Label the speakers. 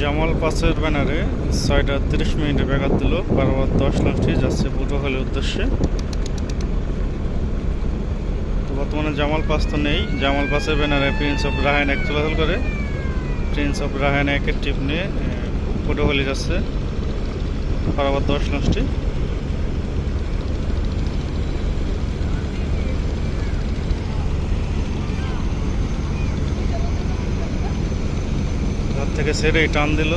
Speaker 1: জামাল পাসের ব্যানারে ছয়টা তিরিশ মিনিটে ব্যাঘাত দিল বারবার দশ লাখটি যাচ্ছে পূর্বখালীর উদ্দেশ্যে। তো বর্তমানে জামাল পাস তো নেই। জামাল পাসের ব্যানারে প্রিন্স অফ রাহান এক চলাচল করে। প্রিন্স অফ রাহান একের টিপ নিয়ে পূর্বখালী যাচ্ছে বারবার দশ লাখটি। থেকে সেরে টান দিল।